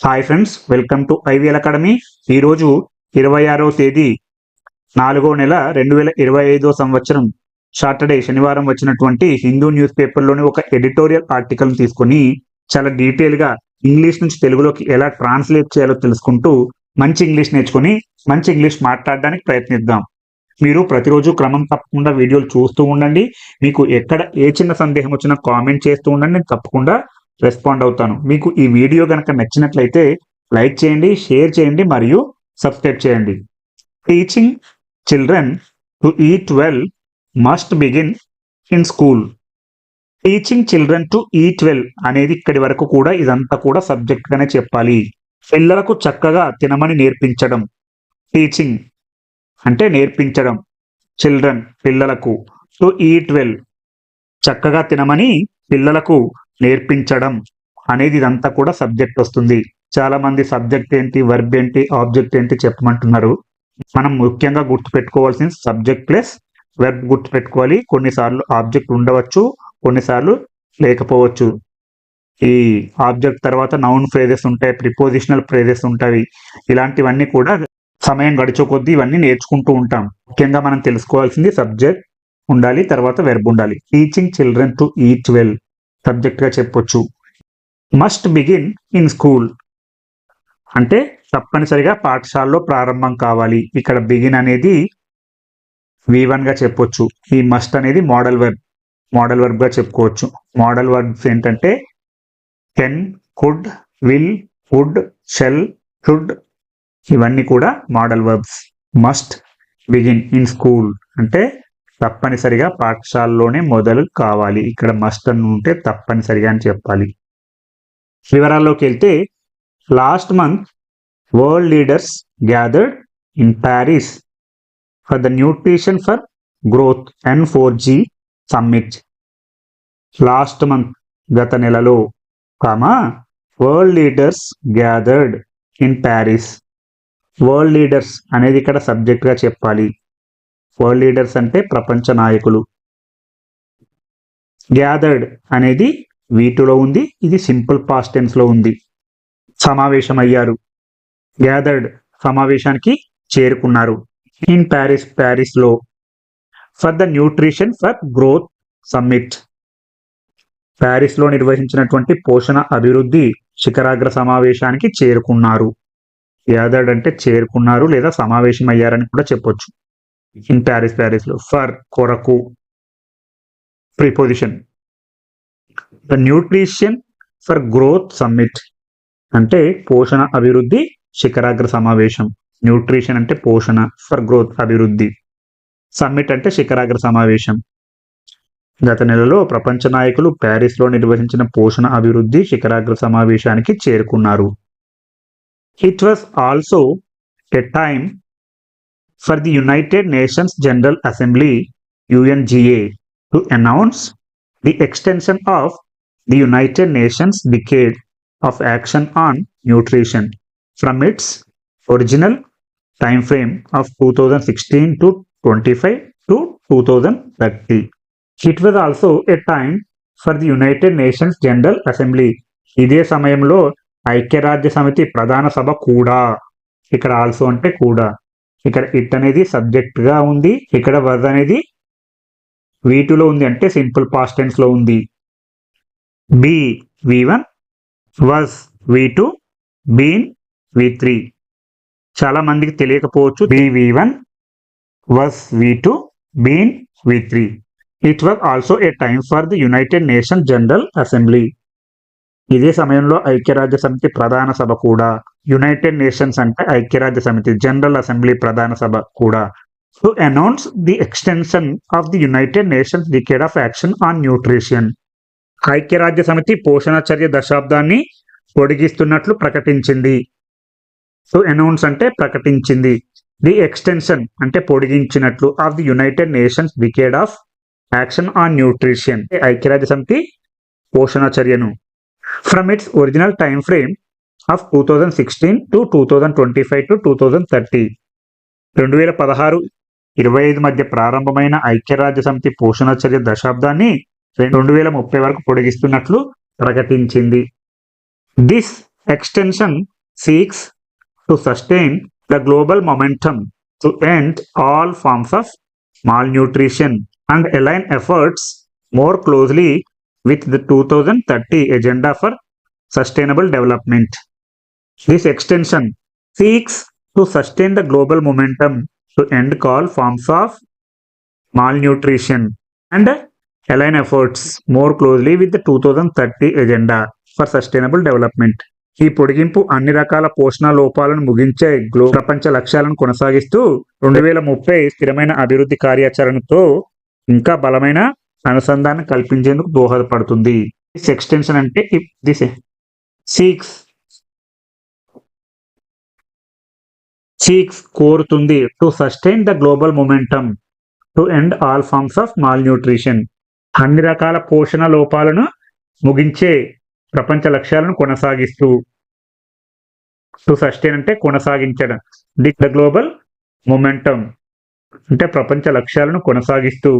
Hi friends welcome to IVL academy ఈరోజు ఇరవై ఆరో తేదీ నాలుగో నెల రెండు వేల ఇరవై ఐదో సంవత్సరం సాటర్డే శనివారం వచ్చినటువంటి హిందూ న్యూస్ పేపర్లోని ఒక ఎడిటోరియల్ ఆర్టికల్ తీసుకొని చాలా డీటెయిల్గా ఇంగ్లీష్ నుంచి తెలుగులోకి ఎలా ట్రాన్స్లేట్ చేయాలో తెలుసుకుంటూ మంచి ఇంగ్లీష్ నేర్చుకొని మంచి ఇంగ్లీష్ మాట్లాడడానికి ప్రయత్నిద్దాం. మీరు ప్రతిరోజు క్రమం తప్పకుండా వీడియోలు చూస్తూ ఉండండి. మీకు ఎక్కడ ఏ చిన్న సందేహం వచ్చినా కామెంట్ చేస్తూ ఉండండి. నేను తప్పకుండా రెస్పాండ్ అవుతాను. మీకు ఈ వీడియో కనుక నచ్చినట్లయితే లైక్ చేయండి షేర్ చేయండి మరియు సబ్స్క్రైబ్ చేయండి. Teaching children to eat well must begin in school teaching children to eat well అనేది ఇక్కడి వరకు కూడా ఇదంతా కూడా సబ్జెక్ట్గానే చెప్పాలి. పిల్లలకు చక్కగా తినమని నేర్పించడం. టీచింగ్ అంటే నేర్పించడం. చిల్డ్రన్ పిల్లలకు టు ఈట్ వెల్ చక్కగా తినమని పిల్లలకు నేర్పించడం అనేది ఇదంతా కూడా సబ్జెక్ట్ వస్తుంది. చాలా మంది సబ్జెక్ట్ ఏంటి వర్బ్ ఏంటి ఆబ్జెక్ట్ ఏంటి చెప్పమంటున్నారు. మనం ముఖ్యంగా గుర్తుపెట్టుకోవాల్సింది సబ్జెక్ట్ ప్లస్ వెర్బ్ గుర్తుపెట్టుకోవాలి. కొన్నిసార్లు ఆబ్జెక్ట్ ఉండవచ్చు కొన్నిసార్లు లేకపోవచ్చు. ఈ ఆబ్జెక్ట్ తర్వాత నౌన్ ఫ్రేజెస్ ఉంటాయి ప్రిపోజిషనల్ ఫ్రేజెస్ ఉంటాయి. ఇలాంటివన్నీ కూడా సమయం గడిచే కొద్దీ ఇవన్నీ నేర్చుకుంటూ ఉంటాం. ముఖ్యంగా మనం తెలుసుకోవాల్సింది సబ్జెక్ట్ ఉండాలి తర్వాత వెర్బ్ ఉండాలి. Teaching children to eat well సబ్జెక్ట్గా చెప్పొచ్చు. Must begin in school. అంటే తప్పనిసరిగా పాఠశాలలో ప్రారంభం కావాలి. ఇక్కడ బిగిన్ అనేది వి చెప్పొచ్చు. ఈ మస్ట్ అనేది మోడల్ వర్బ్. మోడల్ వర్బ్గా చెప్పుకోవచ్చు. మోడల్ వర్బ్స్ ఏంటంటే can could will would shall should ఇవన్నీ కూడా modal verbs. Must begin in school. అంటే తప్పనిసరిగా పాఠశాలలోనే మొదలు కావాలి. ఇక్కడ మస్ట్ అని ఉంటే తప్పనిసరిగా అని చెప్పాలి. వివరాల్లోకి వెళ్తే last month world leaders gathered in Paris for the nutrition for growth and four G summit last month గత నెలలో comma world leaders gathered in Paris world leaders అనేది ఇక్కడ సబ్జెక్ట్గా చెప్పాలి. వరల్డ్ లీడర్స్ అంటే ప్రపంచ నాయకులు. గ్యాదర్డ్ అనేది వీటిలో ఉంది ఇది సింపుల్ పాస్ట్ టెన్స్ ఉంది. సమావేశం అయ్యారు గ్యాదర్డ్ సమావేశానికి చేరుకున్నారు. In Paris ప్యారిస్లో for the nutrition for growth summit ప్యారిస్లో నిర్వహించినటువంటి పోషణ అభివృద్ధి శిఖరాగ్ర సమావేశానికి చేరుకున్నారు. గ్యాదర్డ్ అంటే చేరుకున్నారు లేదా సమావేశం అయ్యారని కూడా చెప్పొచ్చు. ఇన్ ప్యారిస్ ప్యారిస్లో ఫర్ కొరకు preposition the nutrition for growth summit అంటే పోషణ అభివృద్ధి శిఖరాగ్ర సమావేశం. న్యూట్రిషన్ అంటే పోషణ ఫర్ గ్రోత్ అభివృద్ధి. సమ్మిట్ అంటే శిఖరాగ్ర సమావేశం. గత నెలలో ప్రపంచ నాయకులు ప్యారిస్లో నిర్వహించిన పోషణ అభివృద్ధి శిఖరాగ్ర సమావేశానికి చేరుకున్నారు. It was also a time for the United Nations General Assembly UNGA to announce the extension of the United Nations Decade of Action on Nutrition from its original time frame of 2016 to 25 to 2030. It was also a time for the United Nations General Assembly. ఇదే సమయంలో ఐక్యరాజ్య సమితి ప్రధాన సభ కూడా ఇక్కడ also అంటే కూడా ఇక్కడ ఇట్ అనేది సబ్జెక్ట్గా ఉంది ఇక్కడ వర్ అనేది వీటిలో ఉంది అంటే సింపుల్ పాస్ట్లో ఉంది. B V one was V two been V three చాలా మందికి తెలియకపోవచ్చు B V one was V two been V three it was also a time for the United Nation General Assembly ఇదే సమయంలో ఐక్యరాజ్య సమితి ప్రధాన సభ కూడా. యునైటెడ్ నేషన్స్ అంటే ఐక్యరాజ్య సమితి జనరల్ అసెంబ్లీ ప్రధాన సభ కూడా. To announce the extension of the United Nations decade of action on nutrition ఐక్యరాజ్య సమితి పోషణ చర్య దశాబ్దాన్ని పొడిగిస్తున్నట్లు ప్రకటించింది. సో అనౌన్స్ అంటే ప్రకటించింది. ది ఎక్స్టెన్షన్ అంటే పొడిగించినట్లు of the United Nations decade of action on nutrition ఐక్యరాజ్య సమితి పోషణ చర్యను. From its original time frame of two thousand sixteen to two thousand twenty five to two thousand thirty. రెండు వేల పదహారు ఇరవై ఐదు మధ్య ప్రారంభమైన ఐక్యరాజ్య సమితి పోషణ చర్య దశాబ్దాన్ని రెండు వేల ముప్పై వరకు పొడిగిస్తున్నట్లు ప్రకటించింది. This extension seeks to sustain the global momentum to end all forms of malnutrition and align efforts more closely with the two thousand thirty agenda for sustainable development This extension seeks to sustain the global momentum to end all forms of malnutrition and align efforts more closely with the 2030 Agenda for Sustainable Development. ఈ పొడిగింపు అన్ని రకాల పోషణ లోపాలను ముగించే glow ప్రపంచ లక్ష్యాలను కొనసాగిస్తూ రెండు వేల ముప్పై స్థిరమైన అభివృద్ధి కార్యాచరణతో ఇంకా బలమైన అనుసంధానం కల్పించేందుకు దోహదపడుతుంది దిస్ ఎక్స్టెన్షన్ అంటే దిస్ సిక్స్ చీక్స్ కోరుతుంది to sustain the global momentum to end all forms of malnutrition అన్ని రకాల పోషణ లోపాలను ముగించే ప్రపంచ లక్ష్యాలను కొనసాగిస్తూ టు సస్టైన్ అంటే కొనసాగించడం. ది ద గ్లోబల్ మొమెంటమ్ అంటే ప్రపంచ లక్ష్యాలను కొనసాగిస్తూ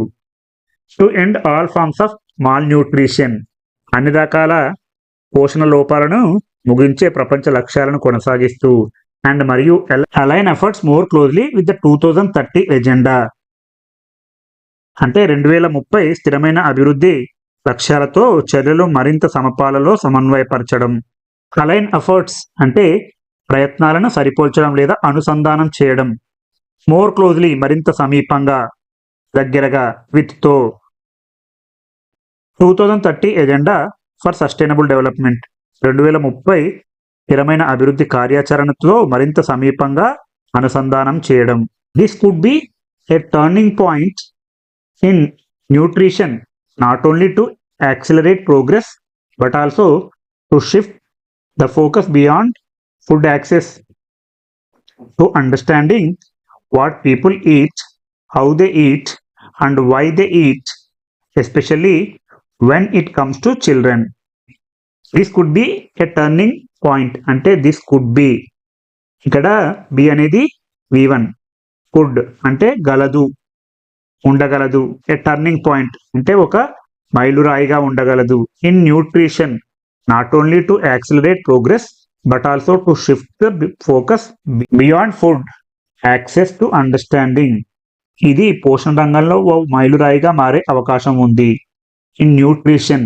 to end all forms of malnutrition అన్ని రకాల పోషణ లోపాలను ముగించే ప్రపంచ లక్ష్యాలను కొనసాగిస్తూ అండ్ మరియు align efforts more closely with the two thousand thirty agenda అంటే రెండు వేల ముప్పై స్థిరమైన అభివృద్ధి లక్ష్యాలతో చర్యలు మరింత సమపాలలో సమన్వయపరచడం. అలైన్ ఎఫర్ట్స్ అంటే ప్రయత్నాలను సరిపోల్చడం లేదా అనుసంధానం చేయడం. మోర్ క్లోజ్లీ మరింత సమీపంగా దగ్గరగా విత్తో two thousand thirty agenda for sustainable development రెండు వేల ముప్పై స్థిరమైన అభివృద్ధి కార్యాచరణతో మరింత సమీపంగా అనుసంధానం చేయడం. This could be a turning point in nutrition not only to accelerate progress but also to shift the focus beyond food access to understanding what people eat how they eat and why they eat especially when it comes to children this could be a turning point అంటే this could be. ఇక్కడ B అనేది V one. Could అంటే గలదు. ఉండగలదు. ఏ turning point అంటే ఒక మైలురాయిగా ఉండగలదు. In nutrition not only to accelerate progress but also to shift the focus beyond food access to understanding. ఇది పోషణ రంగంలో ఓ మైలురాయిగా మారే అవకాశం ఉంది. ఇన్ న్యూట్రిషన్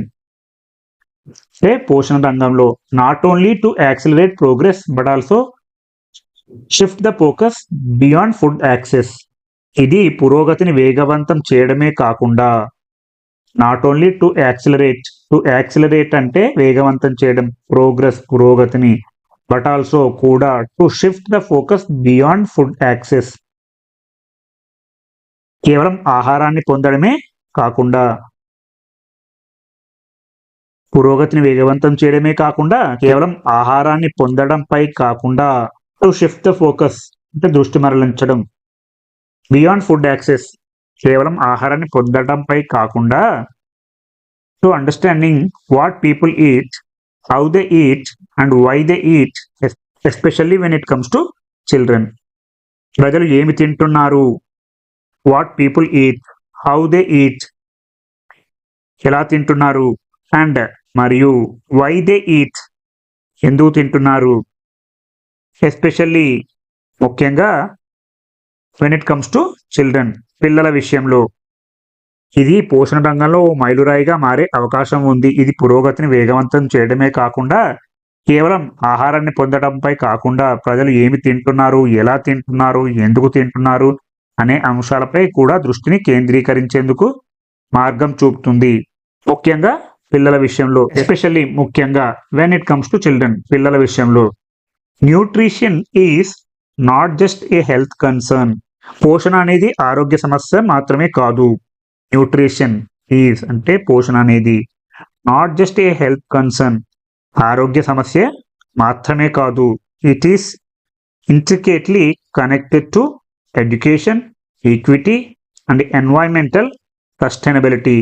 అంటే పోషణ రంగంలో not only to accelerate progress but also shift the focus beyond food access ఇది పురోగతిని వేగవంతం చేయడమే కాకుండా not only to accelerate to accelerate అంటే వేగవంతం చేయడం ప్రోగ్రెస్ పురోగతిని బట్ ఆల్సో కూడా to shift the focus beyond food access కేవలం ఆహారాన్ని పొందడమే కాకుండా పురోగతిని వేగవంతం చేయడమే కాకుండా కేవలం ఆహారాన్ని పొందడంపై కాకుండా టు షిఫ్ట్ ద ఫోకస్ అంటే దృష్టి మరలించడం. బియాండ్ ఫుడ్ యాక్సెస్ కేవలం ఆహారాన్ని పొందడంపై కాకుండా to understanding what people eat how they eat and why they eat especially when it comes to children ప్రజలు ఏమి తింటున్నారు? What people eat how they eat ఎలా తింటున్నారు? అండ్ మరియు వై దే ఈట్ ఎందుకు తింటున్నారు? ఎస్పెషల్లీ ముఖ్యంగా when it comes to children పిల్లల విషయంలో. ఇది పోషణ రంగంలో మైలురాయిగా మారే అవకాశం ఉంది. ఇది పురోగతిని వేగవంతం చేయడమే కాకుండా కేవలం ఆహారాన్ని పొందడంపై కాకుండా ప్రజలు ఏమి తింటున్నారు ఎలా తింటున్నారు ఎందుకు తింటున్నారు అనే అంశాలపై కూడా దృష్టిని కేంద్రీకరించేందుకు మార్గం చూపుతుంది. ముఖ్యంగా పిల్లల విషయంలో ఎస్పెషల్లీ ముఖ్యంగా when it comes to children పిల్లల విషయంలో. Nutrition is not just a health concern పోషణ అనేది ఆరోగ్య సమస్య మాత్రమే కాదు. న్యూట్రిషన్ ఈజ్ అంటే పోషణ అనేది not just a health concern ఆరోగ్య సమస్య మాత్రమే కాదు. It is intricately connected to education equity and environmental sustainability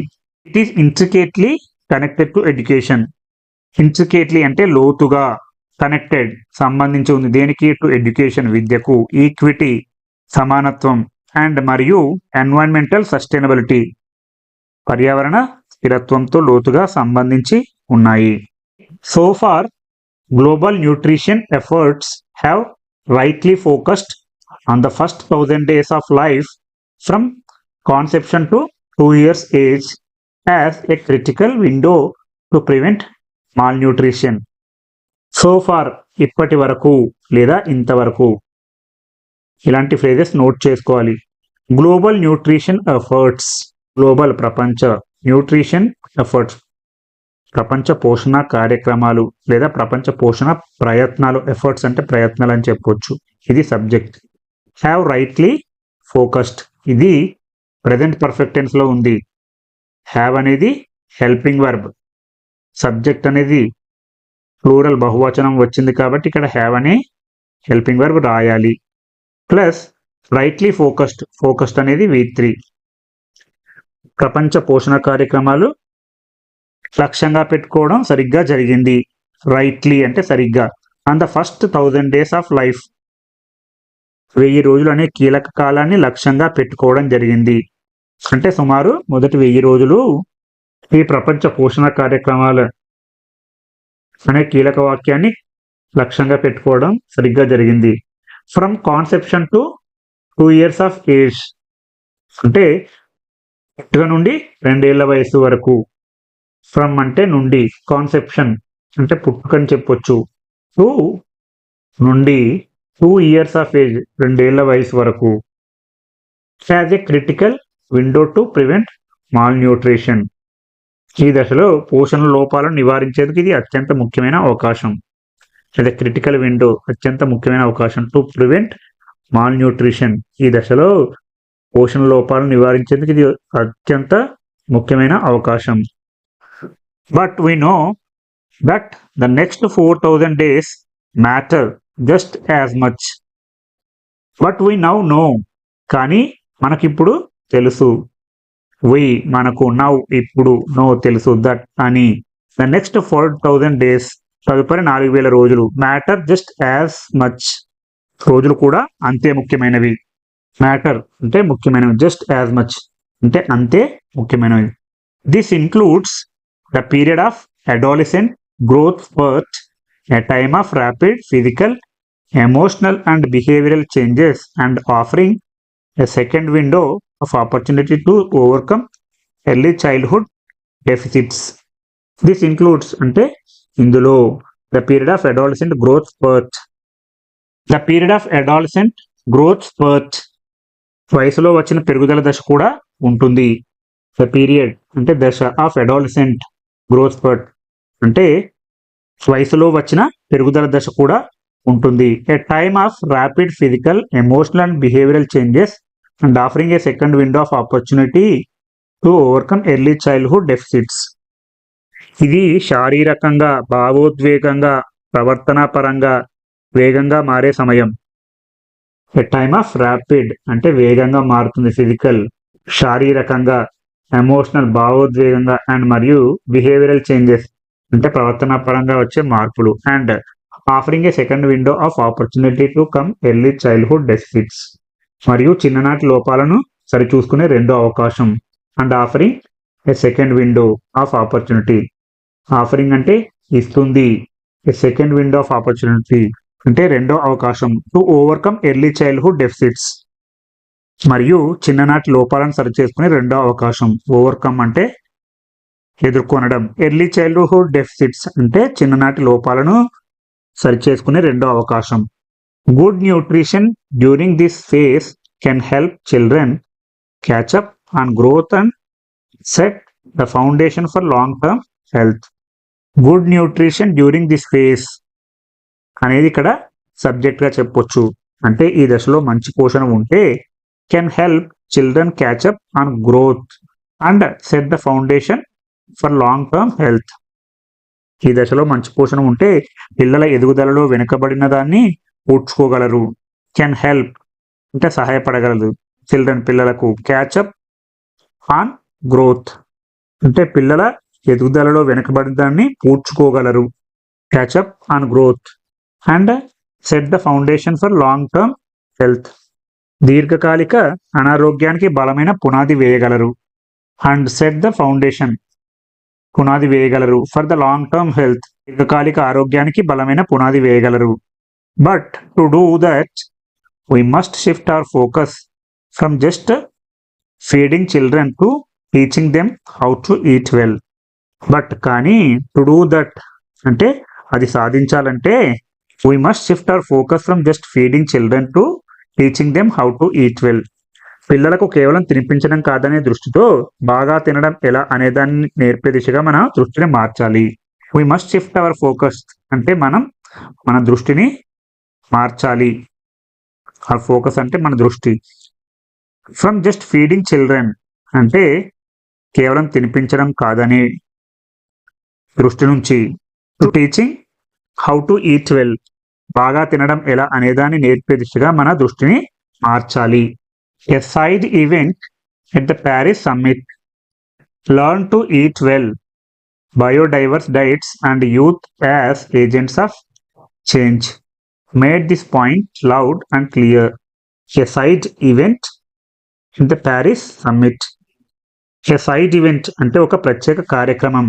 it is intricately connected to education intricately అంటే లోతుగా కనెక్టెడ్ సంబంధించి ఉంది. దేనికి? టు ఎడ్యుకేషన్ విద్యకు. ఈక్విటీ సమానత్వం అండ్ మరియు ఎన్వైరన్మెంటల్ సస్టైనబిలిటీ పర్యావరణ స్థిరత్వంతో లోతుగా సంబంధించి ఉన్నాయి. So far global nutrition efforts have rightly focused on the first thousand days of life from conception to two years age as a critical window to prevent malnutrition. So far ఇప్పటి వరకు లేదా ఇంతవరకు ఇలాంటి ఫ్రేజెస్ నోట్ చేసుకోవాలి. Global nutrition efforts global ప్రపంచ nutrition efforts ప్రపంచ పోషణ కార్యక్రమాలు లేదా ప్రపంచ పోషణ ప్రయత్నాలు ఎఫర్ట్స్ అంటే ప్రయత్నాలు అని చెప్పొచ్చు. ఇది సబ్జెక్ట్ హ్యావ్ రైట్లీ ఫోకస్డ్ ఇది ప్రజెంట్ పర్ఫెక్టెన్స్లో ఉంది. హ్యావ్ అనేది హెల్పింగ్ వర్బ్ సబ్జెక్ట్ అనేది ప్లూరల్ బహువచనం వచ్చింది కాబట్టి ఇక్కడ హ్యావ్ అనే హెల్పింగ్ వర్బ్ రాయాలి ప్లస్ రైట్లీ ఫోకస్డ్ ఫోకస్డ్ అనేది వి త్రీ ప్రపంచ పోషణ కార్యక్రమాలు లక్ష్యంగా పెట్టుకోవడం సరిగ్గా జరిగింది రైట్లీ అంటే సరిగ్గా on the first thousand days of life వెయ్యి రోజులు అనే కీలక కాలాన్ని లక్ష్యంగా పెట్టుకోవడం జరిగింది అంటే సుమారు మొదటి వెయ్యి రోజులు ఈ ప్రపంచ పోషణ కార్యక్రమాలు అనే కీలక వాక్యాన్ని లక్ష్యంగా పెట్టుకోవడం సరిగ్గా జరిగింది. From conception to two years of age అంటే పుట్టుక నుండి రెండేళ్ళ వయసు వరకు. ఫ్రమ్ అంటే నుండి కాన్సెప్షన్ అంటే పుట్టుకని చెప్పొచ్చు. టూ నుండి టూ ఇయర్స్ ఆఫ్ ఏజ్ రెండేళ్ళ వయసు వరకు. As a critical window to prevent malnutrition ఈ దశలో పోషణ లోపాలను నివారించేందుకు ఇది అత్యంత ముఖ్యమైన అవకాశం. లేదా క్రిటికల్ విండో అత్యంత ముఖ్యమైన అవకాశం టు ప్రివెంట్ మాల్ న్యూట్రిషన్ ఈ దశలో పోషణ లోపాలను నివారించేందుకు ఇది అత్యంత ముఖ్యమైన అవకాశం. But we know that the next four thousand days matter just as much but we now know కానీ మనకిప్పుడు తెలుసు. వి మనకు నౌ ఇప్పుడు నో తెలుసు దట్ అని the next four thousand days తదుపరి నాలుగు వేల రోజులు మ్యాటర్ జస్ట్ యాజ్ మచ్ రోజులు కూడా అంతే ముఖ్యమైనవి. మ్యాటర్ అంటే ముఖ్యమైనవి జస్ట్ యాజ్ మచ్ అంటే అంతే ముఖ్యమైనవి. This includes the period of adolescent growth birth a time of rapid physical emotional and behavioural changes and offering a second window of opportunity to overcome early childhood deficits. This includes అంటే ఇందులో the period of adolescent growth spurt the period of adolescent growth spurt వయసులో వచ్చిన పెరుగుదల దశ కూడా ఉంటుంది. The period అంటే దశ ఆఫ్ అడాలసెంట్ గ్రోత్ స్పర్ట్ అంటే వయసులో వచ్చిన పెరుగుదల దశ కూడా ఉంటుంది. A time of rapid physical emotional and behavioural changes and offering a second window of opportunity to overcome early childhood deficits ఇది శారీరకంగా భావోద్వేగంగా ప్రవర్తన పరంగా వేగంగా మారే సమయం. ఎ టైమ్ ఆఫ్ ర్యాపిడ్ అంటే వేగంగా మారుతుంది ఫిజికల్ శారీరకంగా ఎమోషనల్ భావోద్వేగంగా అండ్ మరియు బిహేవియరల్ చేంజెస్ అంటే ప్రవర్తన పరంగా వచ్చే మార్పులు. And offering a second window of opportunity to come early childhood deficits మరియు చిన్ననాటి లోపాలను సరిచూసుకునే రెండో అవకాశం. And offering a second window of opportunity offering అంటే ఇస్తుంది. A second window of opportunity అంటే రెండో అవకాశం. To overcome early childhood deficits మరియు చిన్ననాటి లోపాలను సరిచేసుకునే రెండో అవకాశం. ఓవర్కమ్ అంటే ఎదుర్కొనడం. ఎర్లీ చైల్డ్హుడ్ డెఫిసిట్స్ అంటే చిన్ననాటి లోపాలను సరిచేసుకునే రెండో అవకాశం. Good nutrition during this phase can help children catch up on growth and set the foundation for long term health good nutrition during this phase అనేది ఇక్కడ సబ్జెక్ట్గా చెప్పొచ్చు. అంటే ఈ దశలో మంచి పోషణ ఉంటే can help children catch up on growth and set the foundation for long term health ఈ దశలో మంచి పోషణ ఉంటే పిల్లల ఎదుగుదలలో వెనుకబడిన దాన్ని పూడ్చుకోగలరు కెన్ హెల్ప్ అంటే సహాయపడగలదు. చిల్డ్రన్ పిల్లలకు క్యాచప్ ఆన్ గ్రోత్ అంటే పిల్లల ఎదుగుదలలో వెనుకబడిన దాన్ని పూడ్చుకోగలరు catch up on growth and set the foundation for long term health దీర్ఘకాలిక అనారోగ్యానికి బలమైన పునాది వేయగలరు. అండ్ సెట్ ద ఫౌండేషన్ పునాది వేయగలరు. For the long term health దీర్ఘకాలిక ఆరోగ్యానికి బలమైన పునాది వేయగలరు. But to do that we must shift our focus from just feeding children to teaching them how to eat well but కానీ టు డూ దట్ అంటే అది సాధించాలంటే we must shift our focus from just feeding children to teaching them how to eat well పిల్లలకు కేవలం తినిపించడం కాదనే దృష్టితో బాగా తినడం ఎలా అనేదాన్ని నేర్పే దిశగా మన దృష్టిని మార్చాలి. We must shift our focus అంటే మనం మన దృష్టిని మార్చాలి. ఆ ఫోకస్ అంటే మన దృష్టి. ఫ్రమ్ జస్ట్ ఫీడింగ్ చిల్డ్రన్ అంటే కేవలం తినిపించడం కాదని దృష్టి నుంచి. To teaching how to eat well బాగా తినడం ఎలా అనేదాన్ని నేర్పే దిశగా మన దృష్టిని మార్చాలి. A side event at the Paris summit learn to eat well biodiverse diets and youth as agents of change made this point loud and clear. A side event in the Paris summit. A side event అంటే ఒక ప్రత్యేక కార్యక్రమం.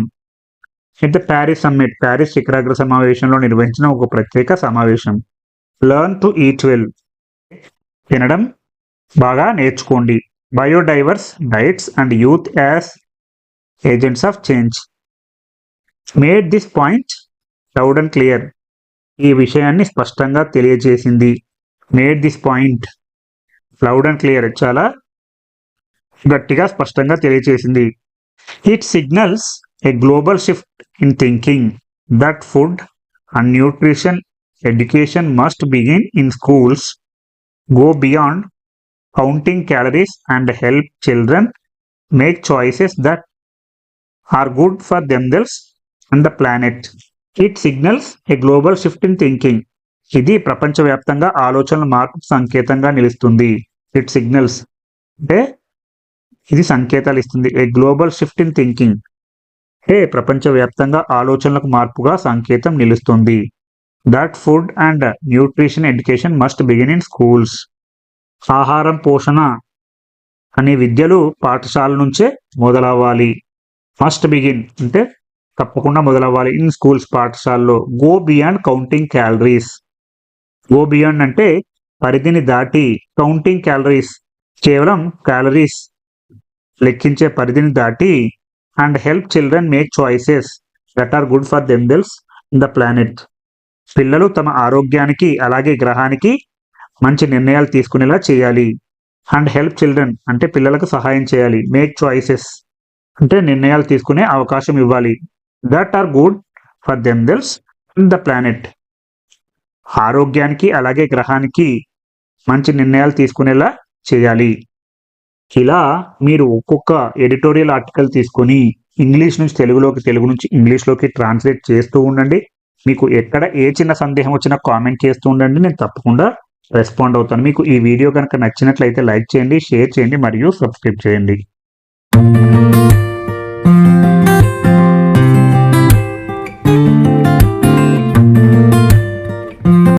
In the Paris summit Paris శిఖరాగ్ర సమావేశంలో నిర్వహించిన ఒక ప్రత్యేక సమావేశం. లర్న్ టు ఈట్ వెల్ తినడం బాగా నేర్చుకోండి. Biodiverse diets and youth as agents of change made this point loud and clear ఈ విషయాన్ని స్పష్టంగా తెలియజేసింది. Made this point loud and clear చాలా గట్టిగా స్పష్టంగా తెలియజేసింది. It signals a global shift in thinking that food and nutrition education must begin in schools go beyond counting calories and help children make choices that are good for themselves and the planet it signals a global shift in thinking ఇది ప్రపంచవ్యాప్తంగా ఆలోచనల మార్పు సంకేతంగా నిలుస్తుంది. It signals అంటే ఇది సంకేతాలు ఇస్తుంది. A global shift in thinking a ప్రపంచవ్యాప్తంగా ఆలోచనలకు మార్పుగా సంకేతం నిలుస్తుంది. That food and nutrition education must begin in schools ఆహారం పోషణ అనే విద్యలు పాఠశాల నుంచే మొదలవ్వాలి. మస్ట్ బిగిన్ అంటే తప్పకుండా మొదలవ్వాలి. ఇన్ స్కూల్స్ పాఠశాలలో go beyond counting calories go beyond అంటే పరిధిని దాటి కౌంటింగ్ క్యాలరీస్ కేవలం క్యాలరీస్ లెక్కించే పరిధిని దాటి and help children make choices that are good for themselves in the planet పిల్లలు తమ ఆరోగ్యానికి అలాగే గ్రహానికి మంచి నిర్ణయాలు తీసుకునేలా చేయాలి. అండ్ హెల్ప్ చిల్డ్రన్ అంటే పిల్లలకు సహాయం చేయాలి. మేక్ చాయిసెస్ అంటే నిర్ణయాలు తీసుకునే అవకాశం ఇవ్వాలి. That are good for themselves in the planet ఆరోగ్యానికి అలాగే గ్రహానికి మంచి నిర్ణయాలు తీసుకునేలా చేయాలి. ఇలా మీరు ఒక్కొక్క ఎడిటోరియల్ ఆర్టికల్ తీసుకొని ఇంగ్లీష్ నుంచి తెలుగులోకి తెలుగు నుంచి ఇంగ్లీష్లోకి ట్రాన్స్లేట్ చేస్తూ ఉండండి. మీకు ఎక్కడ ఏ చిన్న సందేహం వచ్చినా కామెంట్ చేస్తూ ఉండండి. నేను తప్పకుండా రెస్పాండ్ అవుతాను. మీకు ఈ వీడియో కనుక నచ్చినట్లయితే లైక్ చేయండి షేర్ చేయండి మరియు సబ్స్క్రైబ్ చేయండి.